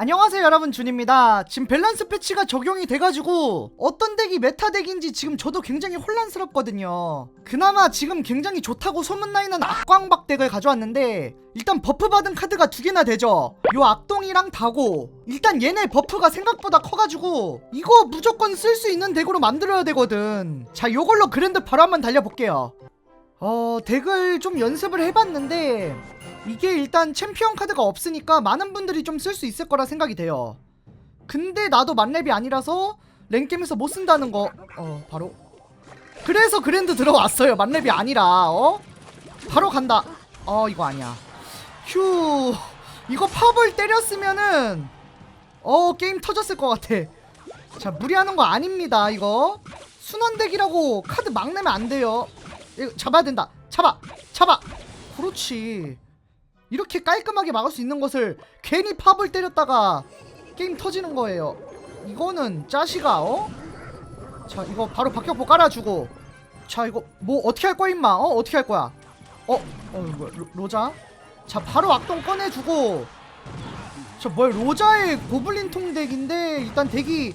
안녕하세요 여러분. 준입니다. 지금 밸런스 패치가 적용이 돼가지고 어떤 덱이 메타 덱인지 지금 저도 굉장히 혼란스럽거든요. 그나마 지금 굉장히 좋다고 소문나 있는 악광박 덱을 가져왔는데 일단 버프 받은 카드가 두 개나 되죠. 요 악동이랑 다고. 일단 얘네 버프가 생각보다 커가지고 이거 무조건 쓸 수 있는 덱으로 만들어야 되거든. 자 요걸로 그랜드 바로 한번 달려볼게요 어 덱을 좀 연습을 해봤는데 이게 일단 챔피언 카드가 없으니까 많은 분들이 좀 쓸 수 있을 거라 생각이 돼요. 근데 나도 만렙이 아니라서 랭겜에서 못 쓴다는 거, 어, 바로. 그래서 그랜드 들어왔어요. 만렙이 아니라, 어? 바로 간다. 어, 이거 아니야. 휴, 이거 팝을 때렸으면은, 어, 게임 터졌을 것 같아. 자, 무리하는 거 아닙니다, 이거. 순환덱이라고 카드 막 내면 안 돼요. 이거 잡아야 된다. 잡아! 잡아! 그렇지. 이렇게 깔끔하게 막을 수 있는 것을 괜히 팝을 때렸다가 게임 터지는 거예요. 이거는 짜시가 어? 자 이거 바로 박격포 깔아주고 자 이거 뭐 어떻게 할 거야 임마 어 어떻게 할 거야 어? 어 뭐야 로, 로자 자 바로 악동 꺼내주고 저 뭐야 로자의 고블린 통 덱인데 일단 덱이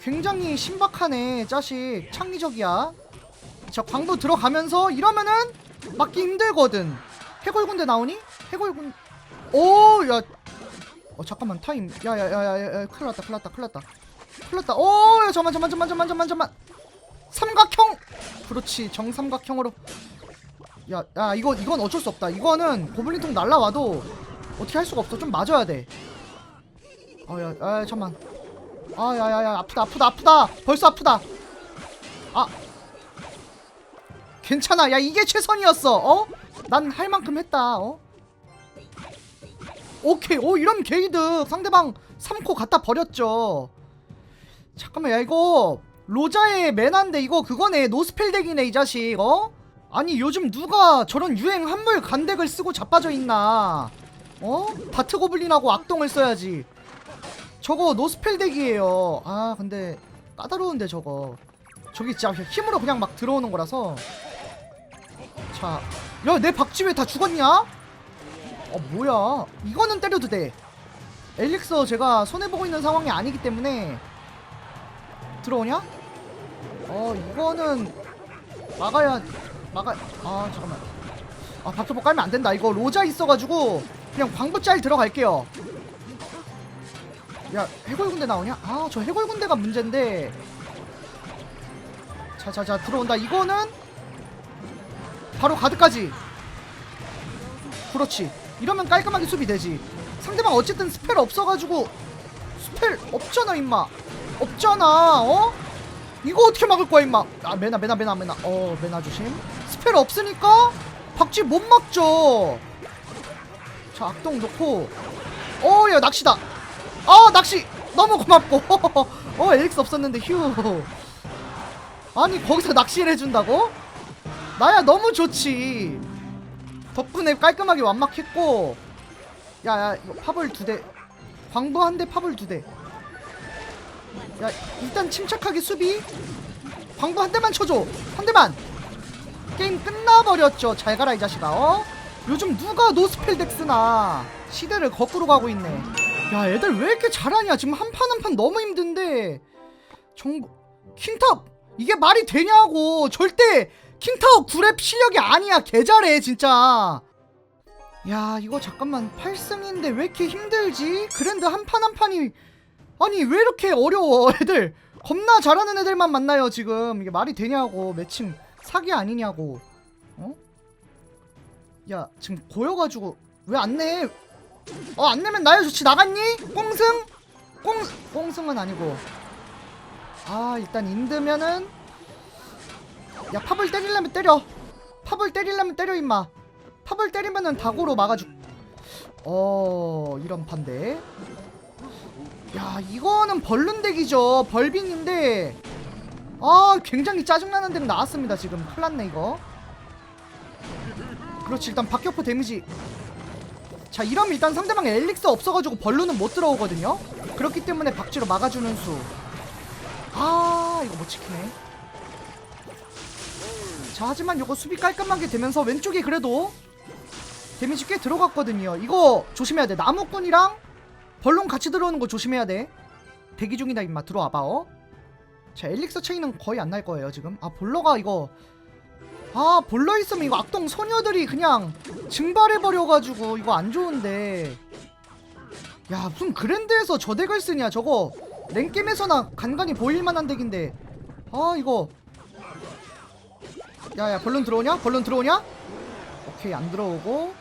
굉장히 신박하네 짜식 창의적이야 자 광부 들어가면서 이러면은 막기 힘들거든. 해골군대 나오니? 해골군 오야. 어 잠깐만 타임. 야야야야야 큰일 났다 큰일 났다 큰일 났다. 큰일 났다. 오야 잠만 잠만 잠만 잠만 잠만 잠만. 삼각형! 그렇지 정삼각형으로. 야, 야 이거 이건 어쩔 수 없다. 이거는 고블린통 날라와도 어떻게 할 수가 없어. 좀 맞아야 돼. 아야 야 잠만. 아야야야 아프다 아프다 아프다. 벌써 아프다. 아 괜찮아. 야 이게 최선이었어. 어? 난 할 만큼 했다. 어? 오케이. 오 이런 게이드 상대방 3코 갖다 버렸죠. 잠깐만 야 이거 로자의 매난데 이거 그거네. 노스펠 덱이네 이 자식. 어? 아니 요즘 누가 저런 유행 한물 간덱을 쓰고 자빠져 있나? 어? 다트 고블린하고 악동을 써야지. 저거 노스펠 덱이에요. 아 근데 까다로운데 저거. 저기 진짜 힘으로 그냥 막 들어오는 거라서 자, 야, 내 박쥐 왜 다 죽었냐? 어, 뭐야. 이거는 때려도 돼. 엘릭서 제가 손해 보고 있는 상황이 아니기 때문에. 들어오냐? 어, 이거는 막아야, 막아, 아, 잠깐만. 아, 밥도복 깔면 안 된다. 이거 로자 있어가지고 그냥 광부 짤 들어갈게요. 야, 해골 군대 나오냐? 아, 저 해골 군대가 문제인데. 자, 자, 자, 들어온다. 이거는 바로 가드까지. 그렇지. 이러면 깔끔하게 수비 되지. 상대방 어쨌든 스펠 없어가지고 스펠 없잖아 임마. 없잖아 어? 이거 어떻게 막을 거야 임마? 아 메나 메나 메나 메나. 어 메나 조심. 스펠 없으니까 박쥐 못 막죠. 자 악동 놓고. 어 야 낚시다. 아 낚시. 너무 고맙고. 어 엘릭스 없었는데 휴. 아니 거기서 낚시를 해준다고? 나야 너무 좋지. 덕분에 깔끔하게 완막했고. 야야 이거 팝을 두대. 광부 한대 팝을 두대야 일단 침착하게 수비. 광부 한 대만 쳐줘. 한 대만. 게임 끝나버렸죠. 잘 가라 이 자식아 어? 요즘 누가 노스펠 덱스나 시대를 거꾸로 가고 있네. 야 애들 왜 이렇게 잘하냐? 지금 한 판 한 판 너무 힘든데. 정보 킹탑! 이게 말이 되냐고. 절대 킹타워 9랩 실력이 아니야 개잘해 진짜 야 이거 잠깐만 8승인데 왜 이렇게 힘들지? 그랜드 한 판 한 판이 아니 왜 이렇게 어려워 애들 겁나 잘하는 애들만 만나요 지금 이게 말이 되냐고 매칭 사기 아니냐고 어? 야 지금 보여가지고 왜 안 내? 어 안 내면 나야 좋지 나갔니? 꽁승? 꽁 꽁승은 아니고 아 일단 인드면은 야 팝을 때리려면 때려. 팝을 때리려면 때려 임마. 팝을 때리면은 다고로 막아주 어 이런 판데 야 이거는 벌룬덱이죠. 벌빈인데. 아 굉장히 짜증나는 덱 나왔습니다 지금. 큰일났네 이거. 그렇지 일단 박격포 데미지. 자 이러면 일단 상대방 엘릭스 없어가지고 벌룬은 못 들어오거든요. 그렇기 때문에 박쥐로 막아주는 수아 이거 못 지키네 자 하지만 요거 수비 깔끔하게 되면서 왼쪽에 그래도 데미지 꽤 들어갔거든요. 이거 조심해야 돼. 나무꾼이랑 벌론 같이 들어오는 거 조심해야 돼. 대기 중이다 임마. 들어와봐 어? 자 엘릭서 체인은 거의 안 날 거예요 지금. 아 볼러가 이거. 아 볼러 있으면 이거 악동 소녀들이 그냥 증발해버려가지고 이거 안 좋은데. 야 무슨 그랜드에서 저 덱을 쓰냐 저거. 랭겜에서나 간간히 보일만한 덱인데. 아 이거 야야 벌룬 들어오냐? 벌룬 들어오냐? 오케이 안 들어오고.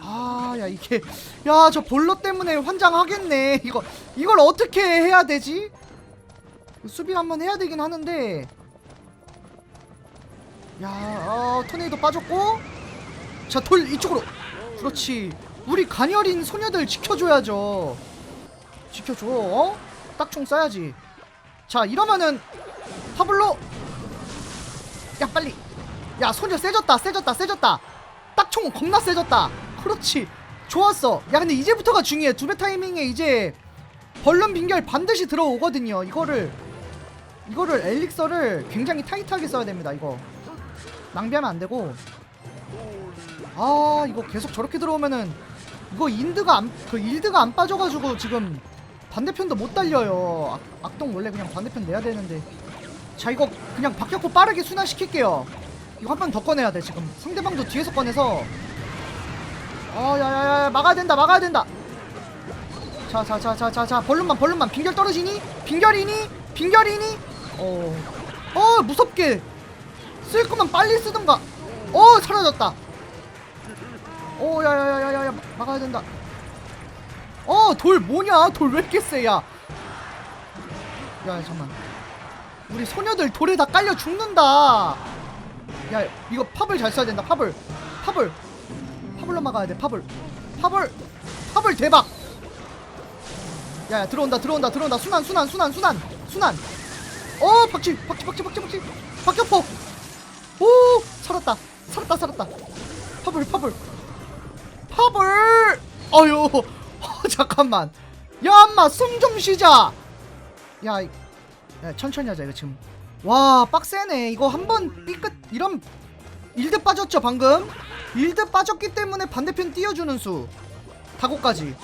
아야 이게 야 저 볼러 때문에 환장하겠네. 이거 이걸 어떻게 해야 되지? 수비를 한번 해야 되긴 하는데. 야 어, 토네이도 빠졌고. 자 돌 이쪽으로. 그렇지. 우리 가녀린 소녀들 지켜줘야죠. 지켜줘 어? 딱총 쏴야지. 자 이러면은 파블로 야 빨리. 야 소녀 세졌다 세졌다 세졌다. 딱총 겁나 세졌다. 그렇지. 좋았어. 야 근데 이제부터가 중요해. 두 배 타이밍에 이제 벌룬 빙결 반드시 들어오거든요. 이거를 이거를 엘릭서를 굉장히 타이트하게 써야 됩니다 이거. 낭비하면 안 되고. 아 이거 계속 저렇게 들어오면은 이거 인드가 안 그 일드가 안 빠져가지고 지금 반대편도 못 달려요. 악, 악동 원래 그냥 반대편 내야 되는데 자 이거 그냥 박혔고 빠르게 순환시킬게요. 이거 한 번 더 꺼내야 돼 지금. 상대방도 뒤에서 꺼내서. 어 야야야 막아야 된다 막아야 된다. 자자자자 자자 벌룬만 벌룬만. 빙결 떨어지니? 빙결이니? 빙결이니? 어 어 무섭게. 쓸 거면 빨리 쓰든가. 어 사라졌다. 어 야야야야야 막아야 된다. 어 돌 뭐냐? 돌 왜 이렇게 세야? 야 잠만 우리 소녀들 돌에 다 깔려 죽는다. 야 이거 팝을 잘 써야 된다. 팝을. 팝을. 팝을로 막아야 돼. 팝을. 팝을. 팝을 대박. 야 야 들어온다 들어온다 들어온다. 순환 순환 순환 순환 순환. 어 박치 박치 박치 박치 박치 박격포. 오 살았다. 살았다 살았다. 팝을 팝을. 팝을. 어휴 어, 잠깐만. 야 엄마 숨 좀 쉬자 야, 이- 야 천천히 하자 이거 지금. 와 빡세네. 이거 한번 삐끗 이런 일드 빠졌죠 방금? 일드 빠졌기 때문에 반대편 띄워주는 수. 다고까지.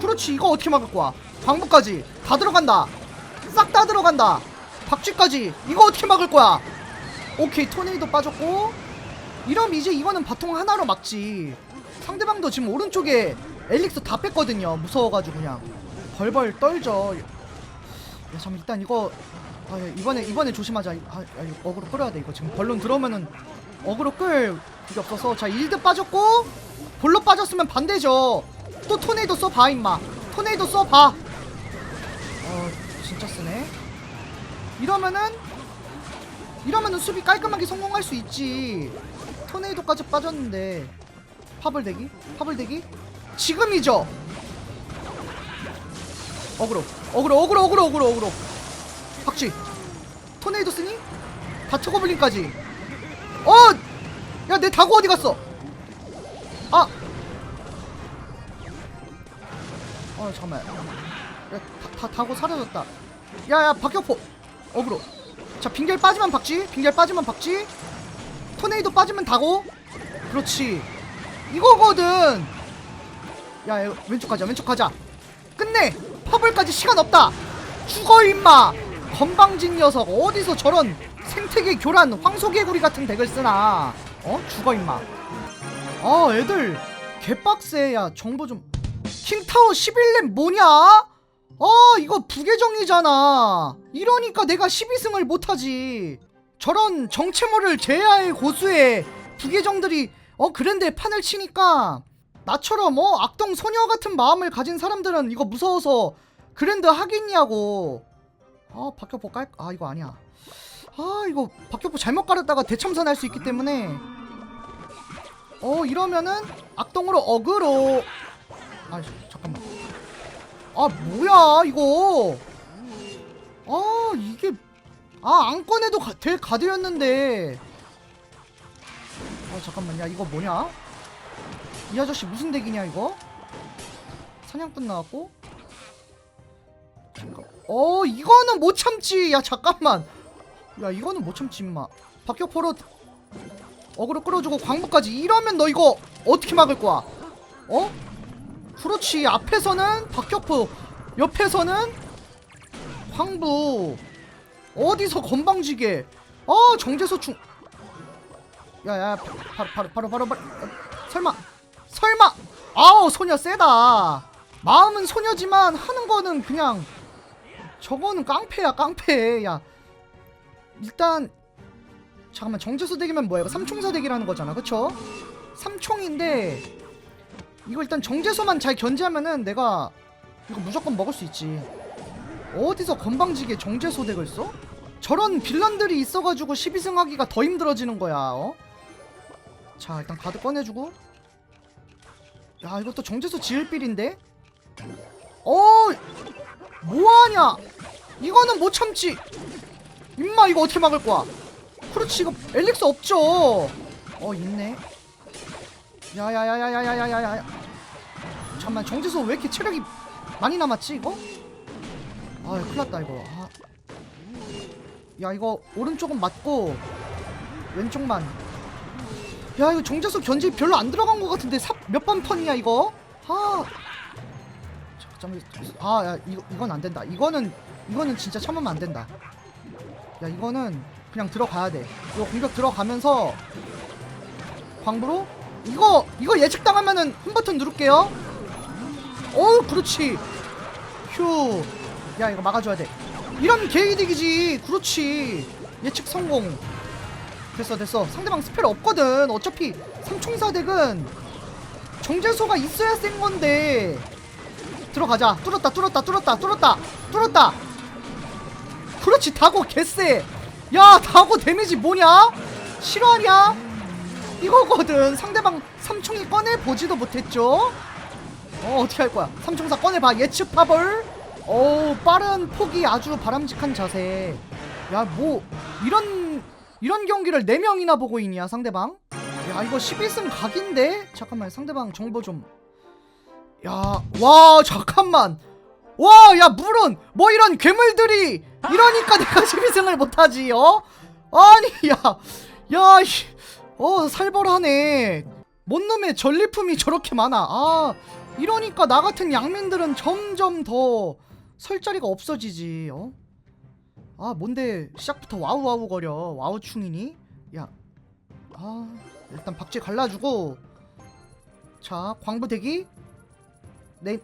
그렇지 이거 어떻게 막을 거야? 광부까지. 다 들어간다. 싹 다 들어간다. 박쥐까지. 이거 어떻게 막을 거야? 오케이 토네이도 빠졌고. 이러면 이제 이거는 바통 하나로 막지. 상대방도 지금 오른쪽에 엘릭스 다 뺐거든요. 무서워가지고 그냥. 벌벌 떨죠 야 잠 일단 이거 아, 야, 이번에 이번에 조심하자. 아, 야, 이거 어그로 끌어야 돼. 이거 지금 벌룬 들어오면은 어그로 끌 그게 없어서 자 일드 빠졌고 볼로 빠졌으면 반대죠. 또 토네이도 써봐 임마. 토네이도 써봐. 어 진짜 쓰네. 이러면은 이러면은 수비 깔끔하게 성공할 수 있지. 토네이도까지 빠졌는데 파블 대기? 파블 대기? 지금이죠. 어그로. 어그로 어그로 어그로 어그로 어그로. 박쥐. 토네이도 쓰니? 다트 고블린까지. 어! 야 내 다고 어디 갔어? 아! 어 잠깐만. 야 다, 다, 다고 사라졌다. 야야 박격포. 어그로. 자 빙결 빠지면 박쥐 빙결 빠지면 박쥐. 토네이도 빠지면 다고 그렇지. 이거거든. 야, 야 왼쪽 가자 왼쪽 가자. 끝내 퍼블까지 시간 없다. 죽어 임마. 건방진 녀석 어디서 저런 생태계 교란 황소개구리 같은 덱을 쓰나? 어? 죽어 임마. 아 애들 개빡세 야. 정보 좀. 킹타워 11렙 뭐냐? 아 이거 부계정이잖아. 이러니까 내가 12승을 못하지. 저런 정체모를 제야의 고수의 부계정들이 어 그랜드에 판을 치니까 나처럼 어 악동 소녀 같은 마음을 가진 사람들은 이거 무서워서 그랜드 하겠냐고. 아 박격포 깔 아 이거 아니야. 아 이거 박격포 잘못 깔았다가 대참사 날 수 있기 때문에. 어 이러면은 악동으로 어그로. 아 잠깐만. 아 뭐야 이거? 아 이게 아 안 꺼내도 가, 될 가드였는데. 아 잠깐만 야 이거 뭐냐 이 아저씨 무슨 덱이냐 이거? 사냥꾼 나왔고. 잠깐 어 이거는 못 참지! 야 잠깐만. 야 이거는 못 참지 임마. 박격포로 어그로 끌어주고 광부까지. 이러면 너 이거 어떻게 막을 거야? 어? 그렇지. 앞에서는 박격포 옆에서는 황부. 어디서 건방지게. 어 정제소 충 야야 바로 바로 바로 바로 바로 어, 설마 설마. 아우 소녀 세다. 마음은 소녀지만 하는 거는 그냥 저거는 깡패야 깡패. 야 일단 잠깐만 정제소 대기면 뭐야? 이거 삼총사 대기라는 거잖아. 그쵸? 삼총인데 이거 일단 정제소만 잘 견제하면은 내가 이거 무조건 먹을 수 있지. 어디서 건방지게 정제소 덱을 써? 저런 빌런들이 있어가지고 12승 하기가 더 힘들어지는 거야 어? 자 일단 가드 꺼내주고 야 이것도 정제소 지을 빌인데? 어 뭐하냐? 이거는 못 참지. 임마 이거 어떻게 막을 거야? 그렇지 이거 엘릭스 없죠. 어 있네. 야야야야야야야야야 잠만 정지소 왜 이렇게 체력이 많이 남았지 이거? 아 큰일났다 이거. 아. 야 이거 오른쪽은 맞고 왼쪽만 야 이거 정지소 견제 별로 안 들어간 것 같은데 몇번 턴이야 이거? 아 아야 이거 이건 안 된다 이거는 이거는 진짜 참으면 안 된다 야 이거는 그냥 들어가야 돼 이거 공격 들어가면서 광부로 이거 이거 예측 당하면은 한 버튼 누를게요. 어 그렇지. 휴. 야 이거 막아줘야 돼. 이런 개이득이지. 그렇지. 예측 성공. 됐어 됐어. 상대방 스펠 없거든. 어차피 삼총사 덱은 정제소가 있어야 센 건데. 들어가자. 뚫었다 뚫었다 뚫었다 뚫었다 뚫었다. 그렇지 다고 개쎄. 야 다고 데미지 뭐냐? 실화냐? 이거거든 상대방 삼총이 꺼내보지도 못했죠 어 어떻게 할 거야 삼총사 꺼내봐 예측 파벌 오 빠른 폭이 아주 바람직한 자세 야 뭐 이런 이런 경기를 4명이나 보고 있냐 상대방? 야 이거 11승 각인데? 잠깐만 상대방 정보 좀. 야 와 잠깐만. 와 야 물은 뭐 이런 괴물들이 이러니까 내가 12승을 못하지 어? 아니 야야 어 살벌하네. 뭔 놈의 전리품이 저렇게 많아? 아 이러니까 나 같은 양민들은 점점 더 설 자리가 없어지지 어? 아 뭔데 시작부터 와우 와우 거려 와우 충이니? 야 아 일단 박쥐 갈라주고 자 광부대기 네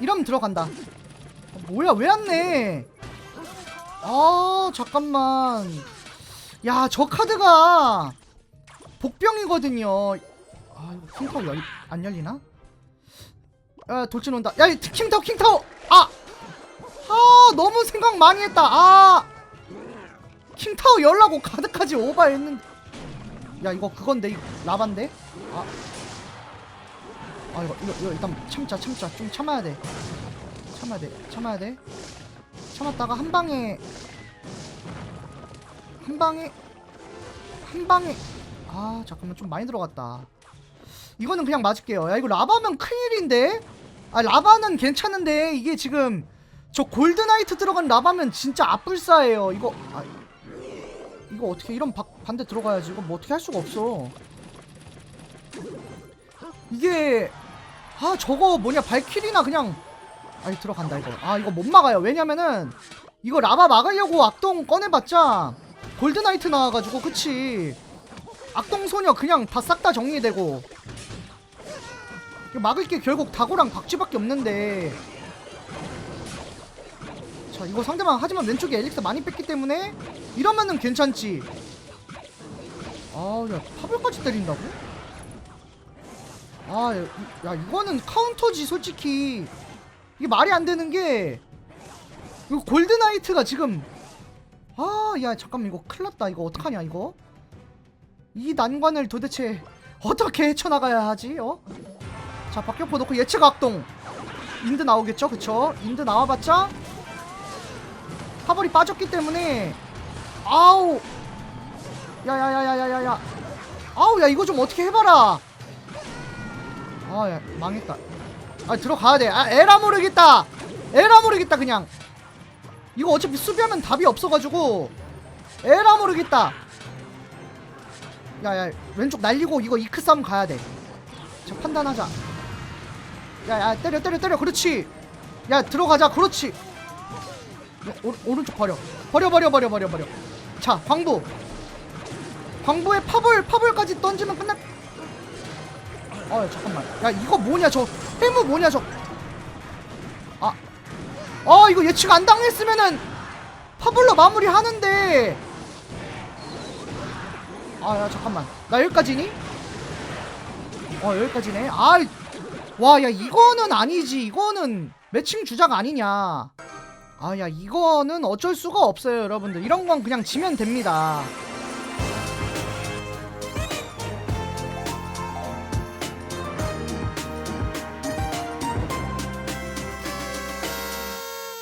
이러면 들어간다 아, 뭐야 왜 왔네 아 잠깐만 야 저 카드가 복병이거든요. 아 이거 킹타워 열, 안 열리나? 야 돌진 온다. 야이 킹타워 킹타워. 아, 아 너무 생각 많이 했다. 아. 킹타워 열라고 가득하지 오바했는데. 야 이거 그건데? 이거 라반데. 아, 아 이거 이거 이거 일단 참자 참자. 좀 참아야 돼. 참아야 돼. 참아야 돼. 참았다가 한 방에. 한 방에. 한 방에. 아 잠깐만. 좀 많이 들어갔다. 이거는 그냥 맞을게요. 야 이거 라바면 큰일인데? 아 라바는 괜찮은데? 이게 지금 저 골드나이트 들어간 라바면 진짜 아뿔싸예요. 이거 아 이거 어떻게 이런 바, 반대 들어가야지. 이거 뭐 어떻게 할 수가 없어. 이게 아 저거 뭐냐 발키리나 그냥 아니 들어간다 이거. 아 이거 못 막아요. 왜냐면은 이거 라바 막으려고 악동 꺼내봤자 골드나이트 나와가지고 그치? 악동 소녀 그냥 다 싹다 정리되고. 막을 게 결국 다고랑 박쥐밖에 없는데 자 이거 상대방 하지만 왼쪽에 엘릭스 많이 뺐기 때문에 이러면은 괜찮지 아야 파벌까지 때린다고? 아, 야, 이거는 카운터지, 솔직히. 이게 말이 안 되는 게, 이거 골드나이트가 지금, 아, 야, 잠깐만, 이거 큰일 났다. 이거 어떡하냐, 이거? 이 난관을 도대체 어떻게 헤쳐나가야 하지, 어? 자, 박격포 놓고 예측 악동. 인드 나오겠죠, 그쵸? 인드 나와봤자, 파벌이 빠졌기 때문에, 아우, 야야야야야야야, 아우, 야, 이거 좀 어떻게 해봐라. 아, 야, 망했다. 아, 들어가야 돼. 아, 에라 모르겠다. 에라 모르겠다, 그냥. 이거 어차피 수비하면 답이 없어가지고. 에라 모르겠다. 야, 야, 왼쪽 날리고 이거 이크 싸움 가야 돼. 자, 판단하자. 야야 때려 때려 때려 그렇지 야 들어가자 그렇지 야, 오, 오른쪽 버려. 버려 버려 버려 버려 버려. 자 광부. 광부의 파벌 파벌까지 던지면 끝날 어 잠깐만. 야 이거 뭐냐 저 해무 뭐냐 저아. 아 이거 예측 안 당했으면은 파벌로 마무리 하는데. 아 야 잠깐만. 나 여기까지니? 어 여기까지네. 아와 야 이거는 아니지. 이거는 매칭 주작 아니냐 아야 이거는 어쩔 수가 없어요 여러분들. 이런 건 그냥 지면 됩니다